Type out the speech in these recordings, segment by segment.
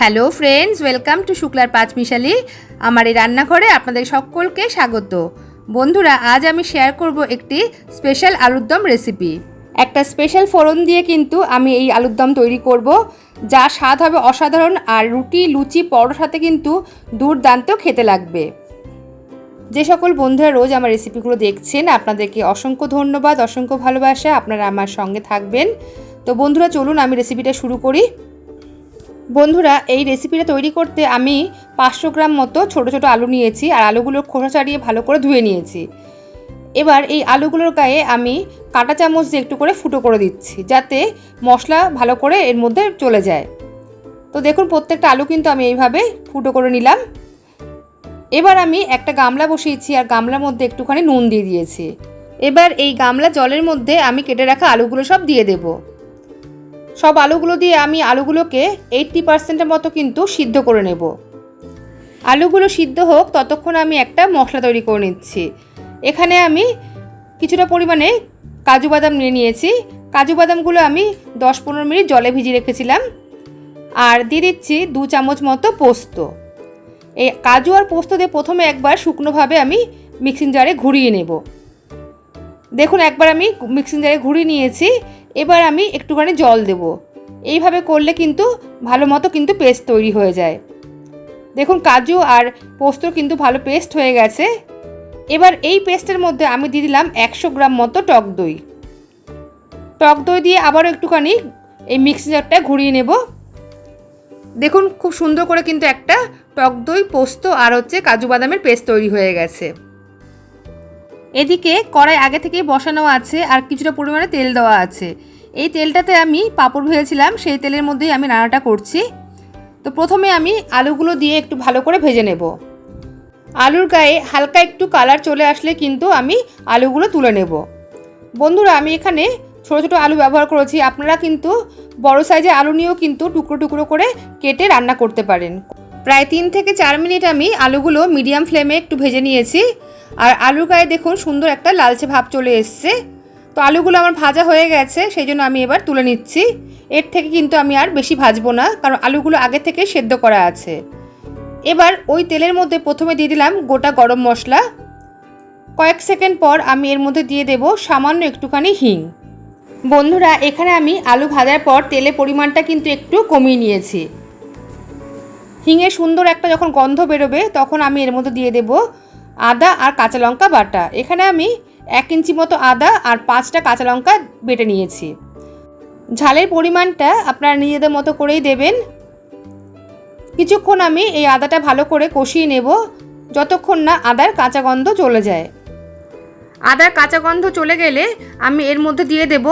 Hello friends, welcome to শুক্লার পাঁচমিশালি আমার এই রান্নাঘরে আপনাদের সকলকে স্বাগত। বন্ধুরা, আজ আমি শেয়ার করব একটি স্পেশাল আলুর দম রেসিপি একটা স্পেশাল ফোড়ন দিয়ে কিন্তু আমি এই আলুর দম তৈরি করব, যা স্বাদ হবে অসাধারণ আর রুটি, লুচি, পরোটার সাথে কিন্তু দুর্দান্ত খেতে লাগবে। যে সকল বন্ধুরা রোজ আমার রেসিপিগুলো দেখছেন, আপনাদেরকে অসংখ্য ধন্যবাদ, অসংখ্য ভালোবাসা, আপনারা আমার সঙ্গে থাকবেন। তো বন্ধুরা, চলুন আমি রেসিপিটা শুরু করি। বন্ধুরা, এই রেসিপিটা তৈরি করতে আমি পাঁচশো গ্রাম মতো ছোট ছোট আলু নিয়েছি আর আলুগুলোর খোসা ছাড়িয়ে ভালো করে ধুয়ে নিয়েছি। এবার এই আলুগুলোর গায়ে আমি কাঁটা চামচ দিয়ে একটু করে ফুটো করে দিচ্ছি যাতে মশলা ভালো করে এর মধ্যে চলে যায়। তো দেখুন, প্রত্যেকটা আলু কিন্তু আমি এইভাবে ফুটো করে নিলাম। এবার আমি একটা গামলা বসিয়েছি আর গামলার মধ্যে একটুখানি নুন দিয়ে দিয়েছি। এবার এই গামলা জলের মধ্যে আমি কেটে রাখা আলুগুলো সব দিয়ে দেবো। সব আলুগুলো দিয়ে আমি আলুগুলোকে এইট্টি পার্সেন্টের মতো কিন্তু সিদ্ধ করে নেব। আলুগুলো সিদ্ধ হোক, ততক্ষণ আমি একটা মশলা তৈরি করে নিচ্ছি। এখানে আমি কিছুটা পরিমাণে কাজু বাদাম নিয়ে নিয়েছি। কাজু বাদামগুলো আমি দশ পনেরো মিনিট জলে ভিজিয়ে রেখেছিলাম। আর দিয়ে দিচ্ছি দু চামচ মতো পোস্ত। এই কাজু আর পোস্ত দিয়ে প্রথমে একবার শুকনোভাবে আমি মিক্সিং জারে ঘুরিয়ে নেব। দেখুন, একবার আমি মিক্সিং জারে ঘুরিয়ে নিয়েছি। এবার আমি একটুখানি জল দেব। এইভাবে করলে কিন্তু ভালো মতো কিন্তু পেস্ট তৈরি হয়ে যায়। দেখুন, কাজু আর পোস্ত কিন্তু ভালো পেস্ট হয়ে গেছে। এবার এই পেস্টের মধ্যে আমি দিয়ে দিলাম একশো গ্রাম মতো টক দই। টক দই দিয়ে আবারও একটুখানি এই মিক্সচারটা ঘুরিয়ে নেব। দেখুন, খুব সুন্দর করে কিন্তু একটা টক দই, পোস্ত আর হচ্ছে কাজু বাদামের পেস্ট তৈরি হয়ে গেছে। এদিকে কড়াই আগে থেকেই বসানো আছে আর কিছুটা পরিমাণে তেল দেওয়া আছে। এই তেলটাতে আমি পাঁপড় ভেজেছিলাম, সেই তেলের মধ্যেই আমি রান্নাটা করছি। তো প্রথমে আমি আলুগুলো দিয়ে একটু ভালো করে ভেজে নেব। আলুর গায়ে হালকা একটু কালার চলে আসলে কিন্তু আমি আলুগুলো তুলে নেব। বন্ধুরা, আমি এখানে ছোটো ছোটো আলু ব্যবহার করেছি। আপনারা কিন্তু বড় সাইজের আলু নিয়েও কিন্তু টুকরো টুকরো করে কেটে রান্না করতে পারেন। প্রায় তিন থেকে চার মিনিট আমি আলুগুলো মিডিয়াম ফ্লেমে একটু ভেজে নিয়েছি। আর আলুর গায়ে দেখুন সুন্দর একটা লালচে ভাব চলে এসছে। তো আলুগুলো আমার ভাজা হয়ে গেছে, সেই জন্য আমি এবার তুলে নিচ্ছি। এর থেকে কিন্তু আমি আর বেশি ভাজবো না, কারণ আলুগুলো আগে থেকে সেদ্ধ করা আছে। এবার ওই তেলের মধ্যে প্রথমে দিয়ে দিলাম গোটা গরম মশলা। কয়েক সেকেন্ড পর আমি এর মধ্যে দিয়ে দেব সামান্য একটুখানি হিং। বন্ধুরা, এখানে আমি আলু ভাজার পর তেলের পরিমাণটা কিন্তু একটু কমিয়ে নিয়েছি। হিঙের সুন্দর একটা যখন গন্ধ বেরোবে, তখন আমি এর মধ্যে দিয়ে দেব আদা আর কাঁচা লঙ্কা বাটা। এখানে আমি এক ইঞ্চি মতো আদা আর পাঁচটা কাঁচা লঙ্কা বেটে নিয়েছি। ঝালের পরিমাণটা আপনারা নিজেদের মতো করেই দেবেন। কিছুক্ষণ আমি এই আদাটা ভালো করে কষিয়ে নেব, যতক্ষণ না আদার কাঁচা গন্ধ চলে যায়। আদার কাঁচা গন্ধ চলে গেলে আমি এর মধ্যে দিয়ে দেব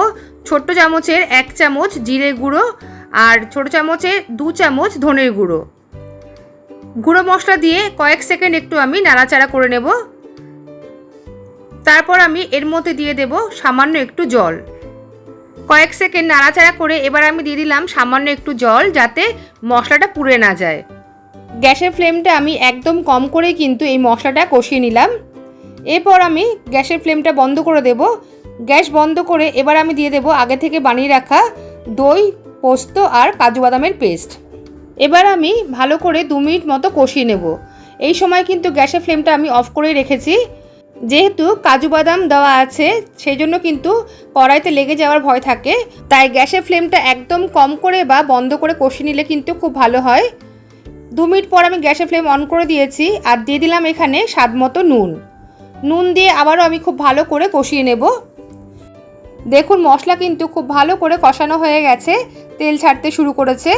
ছোট্ট চামচের এক চামচ জিরে গুঁড়ো আর ছোট চামচের দু চামচ ধনের গুঁড়ো। গুঁড়ো মশলা দিয়ে কয়েক সেকেন্ড একটু আমি নাড়াচাড়া করে নেব। তারপর আমি এর মধ্যে দিয়ে দেব সামান্য একটু জল। কয়েক সেকেন্ড নাড়াচাড়া করে এবার আমি দিয়ে দিলাম সামান্য একটু জল যাতে মশলাটা পুড়ে না যায়। গ্যাসের ফ্লেমটা আমি একদম কম করে কিন্তু এই মশলাটা কষিয়ে নিলাম। এরপর আমি গ্যাসের ফ্লেমটা বন্ধ করে দেব। গ্যাস বন্ধ করে এবার আমি দিয়ে দেব আগে থেকে বানিয়ে রাখা দই, পোস্ত আর কাজু বাদামের পেস্ট। এবার আমি ভালো করে দু মিনিট মতো কষিয়ে নেব। এই সময় কিন্তু গ্যাসের ফ্লেমটা আমি অফ করে রেখেছি। যেহেতু কাজু বাদাম দেওয়া আছে সেই জন্য কিন্তু কড়াইতে লেগে যাওয়ার ভয় থাকে। তাই গ্যাসের ফ্লেমটা একদম কম করে বা বন্ধ করে কষিয়ে নিলে কিন্তু খুব ভালো হয়। দু মিনিট পর আমি গ্যাসের ফ্লেম অন করে দিয়েছি আর দিয়ে দিলাম এখানে স্বাদ মতো নুন। নুন দিয়ে আবারও আমি খুব ভালো করে কষিয়ে নেব। দেখুন মশলা কিন্তু খুব ভালো করে কষানো হয়ে গেছে, তেল ছাড়তে শুরু করেছে।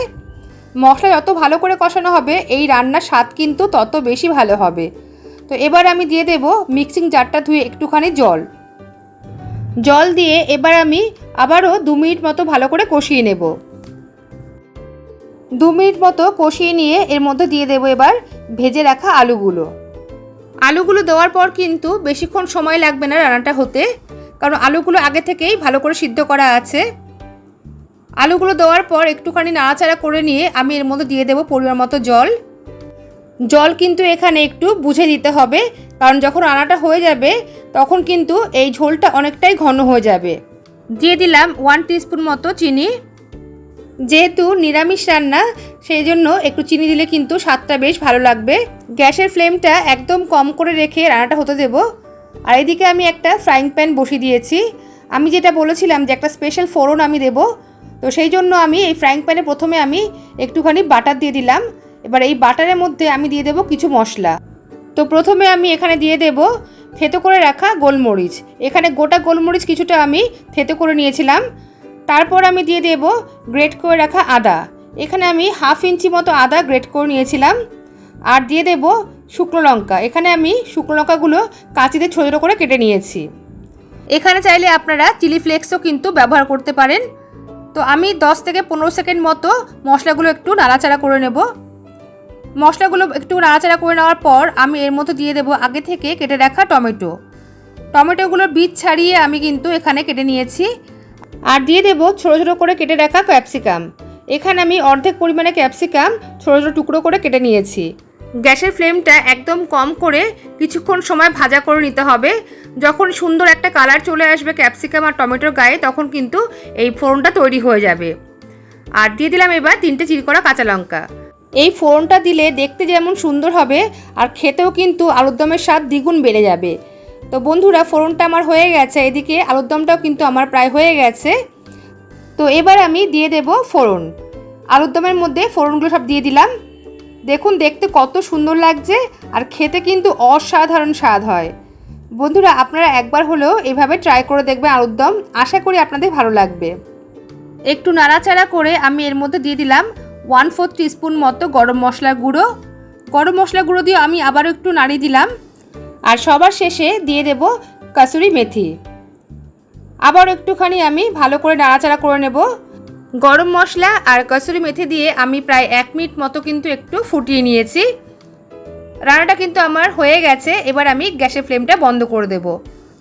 মশলা যত ভালো করে কষানো হবে, এই রান্নার স্বাদ কিন্তু তত বেশি ভালো হবে। তো এবার আমি দিয়ে দেব মিক্সিং জারটা ধুয়ে একটুখানি জল। জল দিয়ে এবার আমি আবারও দু মিনিট মতো ভালো করে কষিয়ে নেব। দু মিনিট মতো কষিয়ে নিয়ে এর মধ্যে দিয়ে দেবো এবার ভেজে রাখা আলুগুলো। আলুগুলো দেওয়ার পর কিন্তু বেশিক্ষণ সময় লাগবে না রান্নাটা হতে, কারণ আলুগুলো আগে থেকেই ভালো করে সিদ্ধ করা আছে। আলুগুলো দেওয়ার পর একটুখানি নাড়াচাড়া করে নিয়ে আমি এর মধ্যে দিয়ে দেবো পরিমাণ মতো জল। জল কিন্তু এখানে একটু বুঝে দিতে হবে, কারণ যখন রান্নাটা হয়ে যাবে তখন কিন্তু এই ঝোলটা অনেকটাই ঘন হয়ে যাবে। দিয়ে দিলাম ওয়ান টিস্পুন মতো চিনি। যেহেতু নিরামিষ রান্না, সেই জন্য একটু চিনি দিলে কিন্তু স্বাদটা বেশ ভালো লাগবে। গ্যাসের ফ্লেমটা একদম কম করে রেখে রান্নাটা হতে দেবো। আর এদিকে আমি একটা ফ্রাইং প্যান বসিয়ে দিয়েছি। আমি যেটা বলেছিলাম যে একটা স্পেশাল ফোড়ন আমি দেবো তো সেই জন্য আমি এই ফ্রাইং প্যানে প্রথমে আমি একটুখানি বাটার দিয়ে দিলাম। এবার এই বাটারের মধ্যে আমি দিয়ে দেবো কিছু মশলা। তো প্রথমে আমি এখানে দিয়ে দেব থেতো করে রাখা গোলমরিচ। এখানে গোটা গোলমরিচ কিছুটা আমি থেতো করে নিয়েছিলাম। তারপর আমি দিয়ে দেব গ্রেট করে রাখা আদা। এখানে আমি হাফ ইঞ্চি মতো আদা গ্রেট করে নিয়েছিলাম। আর দিয়ে দেব শুকনো লঙ্কা। এখানে আমি শুকনো লঙ্কাগুলো কাঁচিতে ছোটো করে কেটে নিয়েছি। এখানে চাইলে আপনারা চিলি ফ্লেক্সও কিন্তু ব্যবহার করতে পারেন। তো আমি 10 থেকে পনেরো সেকেন্ড মতো মশলাগুলো একটু নাড়াচাড়া করে নেব। মশলাগুলো একটু নাড়াচাড়া করে নেওয়ার পর আমি এর মধ্যে দিয়ে দেবো আগে থেকে কেটে রাখা টমেটো। টমেটোগুলোর বীজ ছাড়িয়ে আমি কিন্তু এখানে কেটে নিয়েছি। আর দিয়ে দেবো ছোটো ছোটো করে কেটে রাখা ক্যাপসিকাম। এখানে আমি অর্ধেক পরিমাণে ক্যাপসিকাম ছোটো ছোটো টুকরো করে কেটে নিয়েছি। গ্যাসের ফ্লেমটা একদম কম করে কিছুক্ষণ সময় ভাজা করে নিতে হবে। যখন সুন্দর একটা কালার চলে আসবে ক্যাপসিকাম আর টমেটোর গায়ে, তখন কিন্তু এই ফোড়নটা তৈরি হয়ে যাবে। আর দিয়ে দিলাম এবার তিনটে চিরি করা কাঁচা লঙ্কা। এই ফোড়নটা দিলে দেখতে যেমন সুন্দর হবে, আর খেতেও কিন্তু আলুর দমের স্বাদ দ্বিগুণ বেড়ে যাবে। তো বন্ধুরা, ফোড়নটা আমার হয়ে গেছে। এদিকে আলুর দমটাও কিন্তু আমার প্রায় হয়ে গেছে। তো এবার আমি দিয়ে দেব ফোড়ন। আলুর দমের মধ্যে ফোড়নগুলো সব দিয়ে দিলাম। দেখুন, দেখতে কত সুন্দর লাগছে আর খেতে কিন্তু অসাধারণ স্বাদ হয়। বন্ধুরা, আপনারা একবার হলেও এভাবে ট্রাই করে দেখবেন আলুর দম আশা করি আপনাদের ভালো লাগবে। একটু নাড়াচাড়া করে আমি এর মধ্যে দিয়ে দিলাম ওয়ান ফোর টিস্পুন মতো গরম মশলার গুঁড়ো। গরম মশলা গুঁড়ো দিয়ে আমি আবারও একটু নাড়িয়ে দিলাম। আর সবার শেষে দিয়ে দেব কাসুরি মেথি। আবার একটুখানি আমি ভালো করে নাড়াচাড়া করে নেব। গরম মশলা আর কসুরি মেথি দিয়ে আমি প্রায় এক মিনিট মতো কিন্তু একটু ফুটিয়ে নিয়েছি। রান্নাটা কিন্তু আমার হয়ে গেছে, এবার আমি গ্যাসের ফ্লেমটা বন্ধ করে দেব।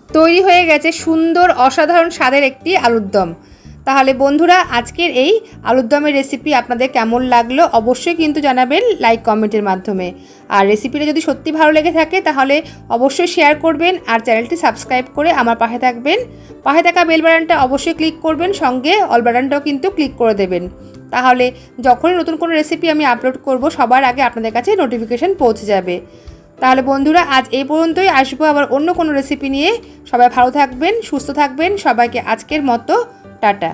তৈরি হয়ে গেছে সুন্দর অসাধারণ স্বাদের একটি আলুর দম তাহলে বন্ধুরা, আজকের এই আলুর দমের রেসিপি আপনাদের কেমন লাগল অবশ্যই কিন্তু জানাবেন লাইক কমেন্টের মাধ্যমে। আর রেসিপিটা যদি সত্যি ভালো লেগে থাকে তাহলে অবশ্যই শেয়ার করবেন আর চ্যানেলটি সাবস্ক্রাইব করে আমার পাশে থাকবেন। পাশে থাকা বেল বাটনটা অবশ্যই ক্লিক করবেন, সঙ্গে অল বাটনটাও কিন্তু ক্লিক করে দেবেন। তাহলে যখনই নতুন কোনো রেসিপি আমি আপলোড করব, সবার আগে আপনাদের কাছে নোটিফিকেশান পৌঁছে যাবে। তাহলে বন্ধুরা, আজ এই পর্যন্তই। আসব আবার অন্য কোনো রেসিপি নিয়ে। সবাই ভালো থাকবেন, সুস্থ থাকবেন। সবাইকে আজকের মতো টাটা।